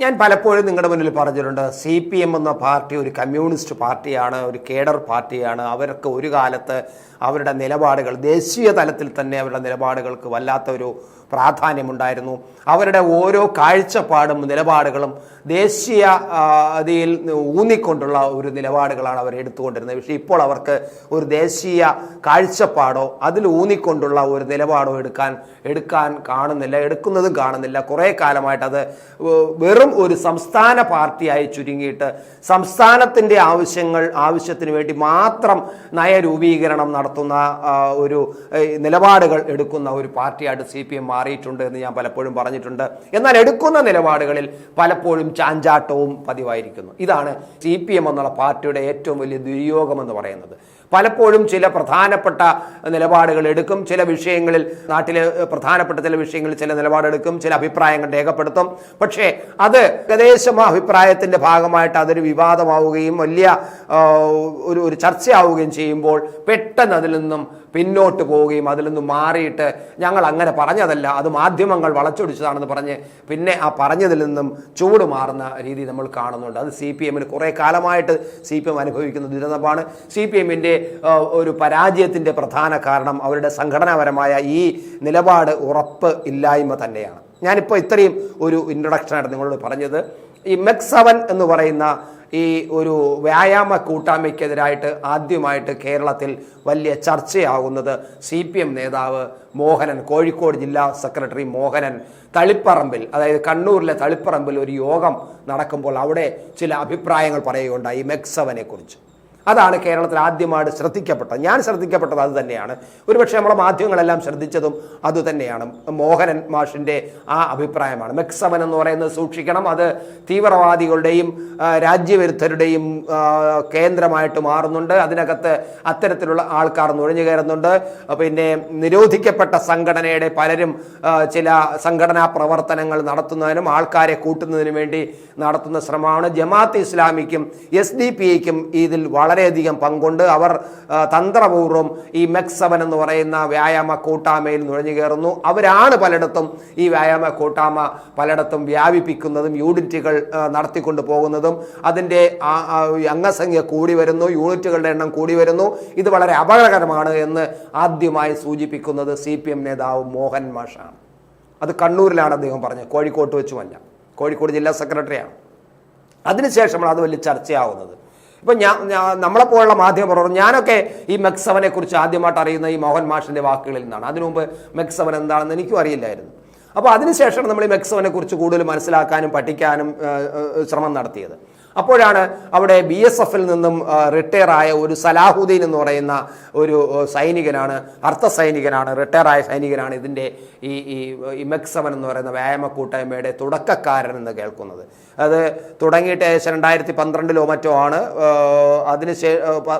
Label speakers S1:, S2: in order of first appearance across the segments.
S1: ഞാൻ പലപ്പോഴും നിങ്ങളുടെ മുന്നിൽ പറഞ്ഞിട്ടുണ്ട് സി പി എം എന്ന പാർട്ടി ഒരു കമ്മ്യൂണിസ്റ്റ് പാർട്ടിയാണ് ഒരു കേഡർ പാർട്ടിയാണ്. അവർക്ക് ഒരു കാലത്ത് അവരുടെ നിലപാടുകൾ ദേശീയ തലത്തിൽ തന്നെ അവരുടെ നിലപാടുകൾക്ക് വല്ലാത്ത ഒരു പ്രാധാന്യമുണ്ടായിരുന്നു. അവരുടെ ഓരോ കാഴ്ചപ്പാടും നിലപാടുകളും ദേശീയ ആ, അതിൽ ഊന്നിക്കൊണ്ടുള്ള ഒരു നിലപാടുകളാണ് അവർ എടുത്തുകൊണ്ടിരുന്നത്. പക്ഷേ ഇപ്പോൾ അവർക്ക് ഒരു ദേശീയ കാഴ്ചപ്പാടോ അതിൽ ഊന്നിക്കൊണ്ടുള്ള ഒരു നിലപാടോ എടുക്കാൻ എടുക്കാൻ കാണുന്നില്ല എടുക്കുന്നതും കാണുന്നില്ല. കുറേ കാലമായിട്ട് അത് വെറും ഒരു സംസ്ഥാന പാർട്ടിയായി ചുരുങ്ങിയിട്ട് സംസ്ഥാനത്തിന്റെ ആവശ്യങ്ങൾ ആവശ്യത്തിന് വേണ്ടി മാത്രം നയരൂപീകരണം നടത്തുന്ന ഒരു നിലപാടുകൾ എടുക്കുന്ന ഒരു പാർട്ടിയായിട്ട് സി പി എം മാറിയിട്ടുണ്ട് എന്ന് ഞാൻ പലപ്പോഴും പറഞ്ഞിട്ടുണ്ട്. എന്നാൽ എടുക്കുന്ന നിലപാടുകളിൽ പലപ്പോഴും ചാഞ്ചാട്ടവും പതിവായിരിക്കുന്നു. ഇതാണ് സി പി എം എന്നുള്ള പാർട്ടിയുടെ ഏറ്റവും വലിയ ദുര്യോഗം എന്ന് പറയുന്നത്. പലപ്പോഴും ചില പ്രധാനപ്പെട്ട നിലപാടുകൾ എടുക്കും ചില വിഷയങ്ങളിൽ നാട്ടിലെ പ്രധാനപ്പെട്ട ചില വിഷയങ്ങളിൽ ചില നിലപാടെടുക്കും ചില അഭിപ്രായങ്ങൾ രേഖപ്പെടുത്തും. പക്ഷേ അത് ഏകദേശം ആ അഭിപ്രായത്തിന്റെ ഭാഗമായിട്ട് അതൊരു വിവാദമാവുകയും വലിയ ഒരു ഒരു ചർച്ചയാവുകയും ചെയ്യുമ്പോൾ പെട്ടെന്ന് അതിൽ നിന്നും പിന്നോട്ട് പോവുകയും അതിൽ നിന്ന് മാറിയിട്ട് ഞങ്ങൾ അങ്ങനെ പറഞ്ഞതല്ല. അത് മാധ്യമങ്ങൾ വളച്ചൊടിച്ചതാണെന്ന് പറഞ്ഞ് പിന്നെ ആ പറഞ്ഞതിൽ നിന്നും ചൂട് മാറുന്ന രീതി നമ്മൾ കാണുന്നുണ്ട്. അത് സി പി എമ്മിന് കുറേ കാലമായിട്ട് സി പി എം അനുഭവിക്കുന്ന ദുരിതമാണ് സി പി എമ്മിന്റെ ഒരു പരാജയത്തിന്റെ പ്രധാന കാരണം അവരുടെ സംഘടനാപരമായ ഈ നിലപാട് ഉറപ്പ് ഇല്ലായ്മ തന്നെയാണ്. ഞാനിപ്പോൾ ഇത്രയും ഒരു ഇൻട്രൊഡക്ഷനായിട്ട് നിങ്ങളോട് പറഞ്ഞത്. ഈ മെക്സവൻ എന്ന് പറയുന്ന ഈ ഒരു വ്യായാമ കൂട്ടായ്മയ്ക്കെതിരായിട്ട് ആദ്യമായിട്ട് കേരളത്തിൽ വലിയ ചർച്ചയാകുന്നത് സി പി എം നേതാവ് മോഹനൻ കോഴിക്കോട് ജില്ലാ സെക്രട്ടറി മോഹനൻ. തളിപ്പറമ്പിൽ അതായത് കണ്ണൂരിലെ തളിപ്പറമ്പിൽ ഒരു യോഗം നടക്കുമ്പോൾ അവിടെ ചില അഭിപ്രായങ്ങൾ പറയുകയുണ്ടായി മെക്സവനെ കുറിച്ച്. അതാണ് കേരളത്തിൽ ആദ്യമായിട്ട് ശ്രദ്ധിക്കപ്പെട്ടത്. ഞാൻ ശ്രദ്ധിക്കപ്പെട്ടത് അത് തന്നെയാണ്. ഒരുപക്ഷെ നമ്മളെ മാധ്യമങ്ങളെല്ലാം ശ്രദ്ധിച്ചതും അതുതന്നെയാണ് മോഹനൻ മാഷിന്റെ ആ അഭിപ്രായമാണ്. മെക്സവൻ എന്ന് പറയുന്നത് സൂക്ഷിക്കണം. അത് തീവ്രവാദികളുടെയും രാജ്യവിരുദ്ധരുടെയും കേന്ദ്രമായിട്ട് മാറുന്നുണ്ട്. അതിനകത്ത് അത്തരത്തിലുള്ള ആൾക്കാർ നുഴഞ്ഞു കയറുന്നുണ്ട്. പിന്നെ നിരോധിക്കപ്പെട്ട സംഘടനയുടെ പലരും ചില സംഘടനാ പ്രവർത്തനങ്ങൾ നടത്തുന്നതിനും ആൾക്കാരെ കൂട്ടുന്നതിനും വേണ്ടി നടത്തുന്ന ശ്രമമാണ്. ജമാഅത്ത് ഇസ്ലാമിക്കും എസ് ഡി പി ഐക്കും ഇതിൽ വളരെയധികം പങ്കുണ്ട്. അവർ തന്ത്രപൂർവം ഈ മെക്സവൻ എന്ന് പറയുന്ന വ്യായാമ കൂട്ടായ്മയിൽ നുഴഞ്ഞു കയറുന്നു. അവരാണ് പലയിടത്തും ഈ വ്യായാമ കൂട്ടായ്മ പലയിടത്തും വ്യാപിപ്പിക്കുന്നതും യൂണിറ്റുകൾ നടത്തിക്കൊണ്ട് പോകുന്നതും. അതിന്റെ അംഗസംഖ്യ കൂടി വരുന്നു യൂണിറ്റുകളുടെ എണ്ണം കൂടി വരുന്നു. ഇത് വളരെ അപകടകരമാണ് എന്ന് ആദ്യമായി സൂചിപ്പിക്കുന്നത് സി പി എം നേതാവ് മോഹൻ മാഷാണ്. അത് കണ്ണൂരിലാണ് അദ്ദേഹം പറഞ്ഞത്. കോഴിക്കോട്ട് വെച്ചുമല്ല കോഴിക്കോട് ജില്ലാ സെക്രട്ടറിയാണ്. അതിനുശേഷമാണ് അത് വലിയ ചർച്ചയാവുന്നത്. ഇപ്പം ഞാൻ നമ്മളെപ്പോലുള്ള മാധ്യമ പ്രവർത്തകർ ഞാനൊക്കെ ഈ മെക്സവനെ കുറിച്ച് ആദ്യമായിട്ട് അറിയുന്ന ഈ മോഹൻ മാഷിന്റെ വാക്കുകളിൽ നിന്നാണ്. അതിനു മുമ്പ് മെക്സവൻ എന്താണെന്ന് എനിക്കും അറിയില്ലായിരുന്നു. അപ്പോൾ അതിനുശേഷം നമ്മൾ ഈ മെക്സവനെ കുറിച്ച് കൂടുതൽ മനസ്സിലാക്കാനും പഠിക്കാനും ശ്രമം നടത്തിയത്. അപ്പോഴാണ് അവിടെ ബി എസ് എഫിൽ നിന്നും റിട്ടയർ ആയ ഒരു സലാഹുദ്ദീൻ എന്ന് പറയുന്ന ഒരു സൈനികനാണ് അർത്ഥ സൈനികനാണ് റിട്ടയർ ആയ സൈനികനാണ് ഇതിന്റെ ഈ ഈ മെക്സമൻ എന്ന് പറയുന്ന വ്യായാമ കൂട്ടായ്മയുടെ തുടക്കക്കാരൻ എന്ന് കേൾക്കുന്നത്. അത് തുടങ്ങിയിട്ട് ഏകദേശം രണ്ടായിരത്തി പന്ത്രണ്ടിലോ മറ്റോ ആണ്. ഏഹ്, അതിന് ശേ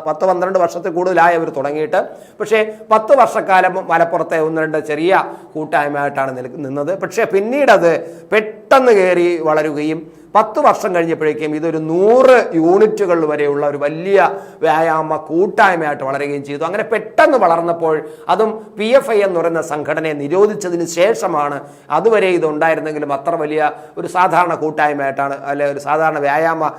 S1: പത്ത് പന്ത്രണ്ട് വർഷത്തിൽ കൂടുതലായി അവർ തുടങ്ങിയിട്ട്. പക്ഷേ പത്ത് വർഷക്കാലം മലപ്പുറത്തെ ഒന്ന് രണ്ട് ചെറിയ കൂട്ടായ്മയായിട്ടാണ് നിന്നത്. പക്ഷേ പിന്നീടത് പെട്ടെന്ന് കയറി വളരുകയും പത്ത് വർഷം കഴിഞ്ഞപ്പോഴേക്കും ഇതൊരു നൂറ് യൂണിറ്റുകൾ വരെയുള്ള ഒരു വലിയ വ്യായാമ കൂട്ടായ്മയായിട്ട് വളരുകയും ചെയ്തു. അങ്ങനെ പെട്ടെന്ന് വളർന്നപ്പോൾ അതും പി എഫ് ഐ എന്ന് പറയുന്ന സംഘടനയെ നിരോധിച്ചതിന് ശേഷമാണ് അതുവരെ ഇത് ഉണ്ടായിരുന്നെങ്കിലും അത്ര വലിയ ഒരു സാധാരണ കൂട്ടായ്മയായിട്ടാണ് അല്ലെ ഒരു സാധാരണ വ്യായാമ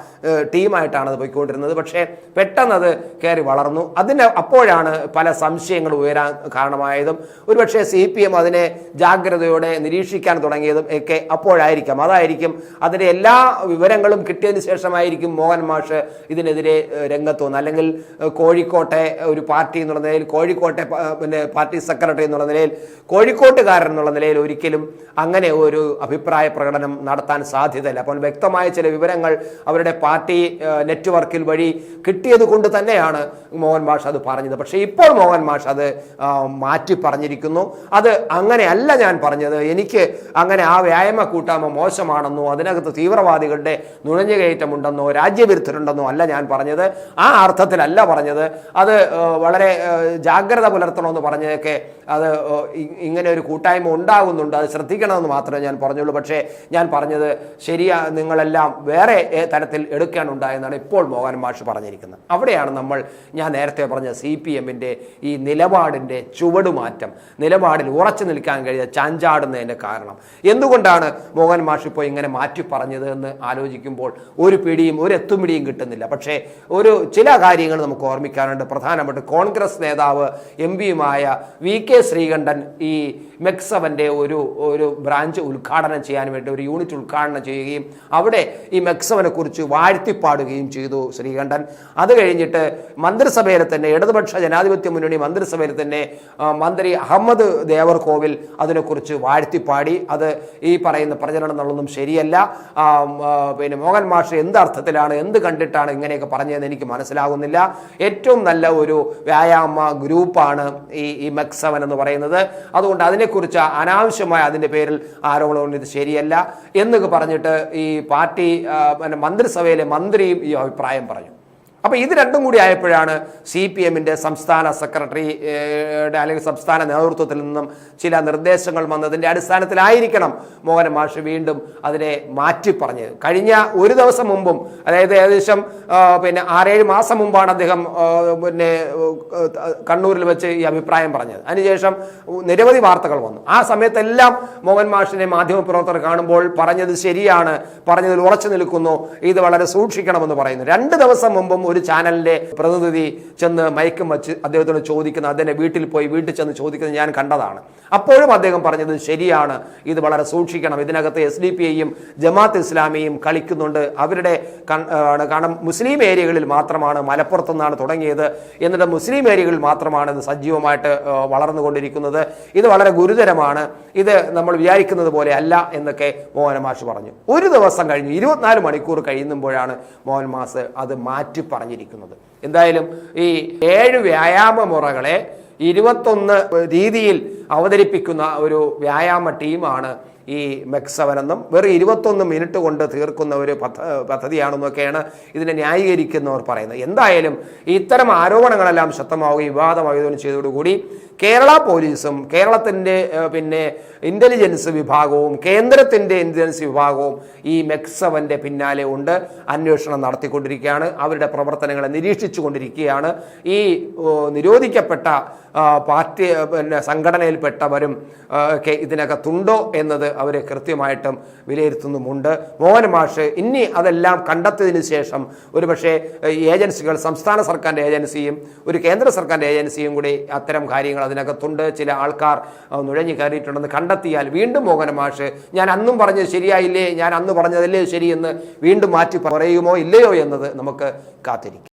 S1: ടീമായിട്ടാണ് അത് പോയിക്കൊണ്ടിരുന്നത്. പക്ഷേ പെട്ടെന്ന് അത് കയറി വളർന്നു. അതിന് അപ്പോഴാണ് പല സംശയങ്ങൾ ഉയരാൻ കാരണമായതും. ഒരുപക്ഷെ സി പി എം അതിനെ ജാഗ്രതയോടെ നിരീക്ഷിക്കാൻ തുടങ്ങിയതും ഒക്കെ അപ്പോഴായിരിക്കാം. അതായിരിക്കും അതിന്റെ എല്ലാ വിവരങ്ങളും കിട്ടിയതിന് ശേഷമായിരിക്കും മോഹൻ മാഷ് ഇതിനെതിരെ രംഗത്ത് വന്നത്. അല്ലെങ്കിൽ കോഴിക്കോട്ടെ ഒരു പാർട്ടി എന്നുള്ള നിലയിൽ കോഴിക്കോട്ടെ പിന്നെ പാർട്ടി സെക്രട്ടറി എന്നുള്ള നിലയിൽ കോഴിക്കോട്ടുകാരൻ എന്നുള്ള നിലയിൽ ഒരിക്കലും അങ്ങനെ ഒരു അഭിപ്രായ പ്രകടനം നടത്താൻ സാധ്യതയില്ല. അപ്പോൾ വ്യക്തമായ ചില വിവരങ്ങൾ അവരുടെ പാർട്ടി നെറ്റ്വർക്കിൽ വഴി കിട്ടിയത് കൊണ്ട് തന്നെയാണ് മോഹൻ മാഷ് അത് പറഞ്ഞത്. പക്ഷേ ഇപ്പോൾ മോഹൻ മാഷ് അത് മാറ്റി പറഞ്ഞിരിക്കുന്നു. അത് അങ്ങനെയല്ല ഞാൻ പറഞ്ഞത്. എനിക്ക് അങ്ങനെ ആ വ്യായാമ കൂട്ടായ്മ മോശമാണെന്നോ അതിനകത്ത് തീവ്രവാദികളുടെ നുഴഞ്ഞുകയറ്റമുണ്ടെന്നോ രാജ്യവിരുദ്ധരുണ്ടെന്നോ അല്ല ഞാൻ പറഞ്ഞത്. ആ അർത്ഥത്തിലല്ല പറഞ്ഞത്. അത് വളരെ ജാഗ്രത പുലർത്തണമെന്ന് പറഞ്ഞതൊക്കെ അത് ഇങ്ങനെ ഒരു കൂട്ടായ്മ ഉണ്ടാകുന്നുണ്ട്. അത് ശ്രദ്ധിക്കണമെന്ന് മാത്രമേ ഞാൻ പറഞ്ഞുള്ളൂ. പക്ഷേ ഞാൻ പറഞ്ഞത് ശരിയാ നിങ്ങളെല്ലാം വേറെ തരത്തിൽ എടുക്കാനുണ്ടായെന്നാണ് ഇപ്പോൾ മോഹൻ മാഷ് പറഞ്ഞിരിക്കുന്നത്. അവിടെയാണ് നമ്മൾ ഞാൻ നേരത്തെ പറഞ്ഞ സി പി എമ്മിന്റെ ഈ നിലപാടിന്റെ ചുവടുമാറ്റം. നിലപാടിൽ ഉറച്ചു നിൽക്കാൻ കഴിയുന്ന ചാഞ്ചാടുന്നതിന്റെ കാരണം. എന്തുകൊണ്ടാണ് മോഹൻ മാഷ് ഇപ്പോൾ ഇങ്ങനെ മാറ്റി പറഞ്ഞത് എന്ന് എന്ന് ആലോചിക്കുമ്പോൾ ഒരു പിടിയും ഒരു എത്തുമിടിയും കിട്ടുന്നില്ല. പക്ഷേ ഒരു ചില കാര്യങ്ങൾ നമുക്ക് ഓർമ്മിക്കാനുണ്ട്. പ്രധാനമായിട്ട് കോൺഗ്രസ് നേതാവ് എം പിയുമായ വി കെ ശ്രീകണ്ഠൻ ഈ മെക്സവന്റെ ഒരു ഒരു ബ്രാഞ്ച് ഉദ്ഘാടനം ചെയ്യാൻ വേണ്ടി ഒരു യൂണിറ്റ് ഉദ്ഘാടനം ചെയ്യുകയും അവിടെ ഈ മെക്സവനെ കുറിച്ച് വാഴ്ത്തിപ്പാടുകയും ചെയ്തു ശ്രീകണ്ഠൻ. അത് കഴിഞ്ഞിട്ട് മന്ത്രിസഭയിൽ തന്നെ ഇടതുപക്ഷ ജനാധിപത്യ മുന്നണി മന്ത്രിസഭയിൽ തന്നെ മന്ത്രി അഹമ്മദ് ദേവർകോവിൽ അതിനെക്കുറിച്ച് വാഴ്ത്തിപ്പാടി. അത് ഈ പറയുന്ന പ്രചരണം എന്നുള്ളതൊന്നും ശരിയല്ല. പിന്നെ മോഹൻ മാഷ് എന്ത് അർത്ഥത്തിലാണ് എന്ത് കണ്ടിട്ടാണ് ഇങ്ങനെയൊക്കെ പറഞ്ഞതെന്ന് എനിക്ക് മനസ്സിലാകുന്നില്ല. ഏറ്റവും നല്ല ഒരു വ്യായാമ ഗ്രൂപ്പാണ് ഈ ഈ മെക്സവൻ എന്ന് പറയുന്നത്. അതുകൊണ്ട് അതിനെക്കുറിച്ച് അനാവശ്യമായ അതിന്റെ പേരിൽ ആരോപണം ഇത് ശരിയല്ല. എന്നൊക്കെ പറഞ്ഞിട്ട് ഈ പാർട്ടി മന്ത്രിസഭയിലെ മന്ത്രിയും ഈ അഭിപ്രായം പറഞ്ഞു. അപ്പോൾ ഇത് രണ്ടും കൂടി ആയപ്പോഴാണ് സി പി എമ്മിന്റെ സംസ്ഥാന സെക്രട്ടറി ഏഹ്, അല്ലെങ്കിൽ സംസ്ഥാന നേതൃത്വത്തിൽ നിന്നും ചില നിർദ്ദേശങ്ങൾ വന്നതിന്റെ അടിസ്ഥാനത്തിലായിരിക്കണം മോഹൻ മാഷ് വീണ്ടും അതിനെ മാറ്റി പറഞ്ഞത് കഴിഞ്ഞ ഒരു ദിവസം മുമ്പും അതായത് ഏകദേശം പിന്നെ ആറേഴ് മാസം മുമ്പാണ് അദ്ദേഹം പിന്നെ കണ്ണൂരിൽ വെച്ച് ഈ അഭിപ്രായം പറഞ്ഞത്. അതിനുശേഷം നിരവധി വാർത്തകൾ വന്നു. ആ സമയത്തെല്ലാം മോഹൻ മാഷിനെ മാധ്യമപ്രവർത്തകർ കാണുമ്പോൾ പറഞ്ഞത് ശരിയാണ് പറഞ്ഞതിൽ ഉറച്ചു നിൽക്കുന്നു ഇത് വളരെ സൂക്ഷിക്കണമെന്ന് പറയുന്നു. രണ്ട് ദിവസം മുമ്പും ഒരു ചാനലിന്റെ പ്രതിനിധി ചെന്ന് മയക്കം വെച്ച് അദ്ദേഹത്തോട് ചോദിക്കുന്ന അദ്ദേഹം വീട്ടിൽ പോയി വീട്ടിൽ ചെന്ന് ചോദിക്കുന്നത് ഞാൻ കണ്ടതാണ്. അപ്പോഴും അദ്ദേഹം പറഞ്ഞത് ശരിയാണ് ഇത് വളരെ സൂക്ഷിക്കണം. ഇതിനകത്ത് എസ് ഡി പി ഐയും ജമാഅത്ത് ഇസ്ലാമിയും കളിക്കുന്നുണ്ട്. അവരുടെ കാരണം മുസ്ലിം ഏരിയകളിൽ മാത്രമാണ് മലപ്പുറത്തു നിന്നാണ് തുടങ്ങിയത് എന്നിട്ട് മുസ്ലിം ഏരിയകളിൽ മാത്രമാണ് ഇത് സജീവമായിട്ട് വളർന്നുകൊണ്ടിരിക്കുന്നത്. ഇത് വളരെ ഗുരുതരമാണ്. ഇത് നമ്മൾ വിചാരിക്കുന്നത് പോലെ അല്ല എന്നൊക്കെ മോഹൻ മാഷ് പറഞ്ഞു. ഒരു ദിവസം കഴിഞ്ഞു ഇരുപത്തിനാല് മണിക്കൂർ കഴിയുമ്പോഴാണ് മോഹൻ മാസ് അത് മാറ്റി പറഞ്ഞിരിക്കുന്നത്. എന്തായാലും ഈ ഏഴ് വ്യായാമ മുറകളെ ഇരുപത്തൊന്ന് രീതിയിൽ അവതരിപ്പിക്കുന്ന ഒരു വ്യായാമ ടീമാണ് ഈ മെക്സവൻ എന്നും വെറും ഇരുപത്തൊന്ന് മിനിറ്റ് കൊണ്ട് തീർക്കുന്ന ഒരു പദ്ധ പദ്ധതിയാണെന്നൊക്കെയാണ് ഇതിനെ ന്യായീകരിക്കുന്നവർ പറയുന്നത്. എന്തായാലും ഇത്തരം ആരോപണങ്ങളെല്ലാം ശക്തമാവുകയും വിവാദമായതോടും ചെയ്തതോടുകൂടി കേരള പോലീസും കേരളത്തിന്റെ പിന്നെ ഇന്റലിജൻസ് വിഭാഗവും കേന്ദ്രത്തിന്റെ ഇന്റലിജൻസ് വിഭാഗവും ഈ മെക്സവന്റെ പിന്നാലെ ഉണ്ട്. അന്വേഷണം നടത്തിക്കൊണ്ടിരിക്കുകയാണ്. അവരുടെ പ്രവർത്തനങ്ങളെ നിരീക്ഷിച്ചു കൊണ്ടിരിക്കുകയാണ് ഈ നിരോധിക്കപ്പെട്ട പാർട്ടി പിന്നെ സംഘടനയിൽപ്പെട്ടവരും ഒക്കെ ഇതിനകത്തുണ്ടോ എന്നത് അവർ കൃത്യമായിട്ടും വിലയിരുത്തുന്നുമുണ്ട്. മോഹൻ മാഷ് ഇനി അതെല്ലാം കണ്ടെത്തിയതിനു ശേഷം ഒരുപക്ഷെ ഏജൻസികൾ സംസ്ഥാന സർക്കാരിന്റെ ഏജൻസിയും ഒരു കേന്ദ്ര സർക്കാരിന്റെ ഏജൻസിയും കൂടി അത്തരം കാര്യങ്ങൾ അതിനകത്തുണ്ട്. ചില ആൾക്കാർ നുഴഞ്ഞു കയറിയിട്ടുണ്ടെന്ന് കണ്ടെത്തിയാൽ വീണ്ടും മോഹന മാഷ് ഞാൻ അന്നും പറഞ്ഞത് ശരിയായില്ലേ? ഞാൻ അന്ന് പറഞ്ഞതല്ലേ ശരിയെന്ന് വീണ്ടും മാറ്റി പറയുമോ ഇല്ലയോ? എന്നത് നമുക്ക് കാത്തിരിക്കും.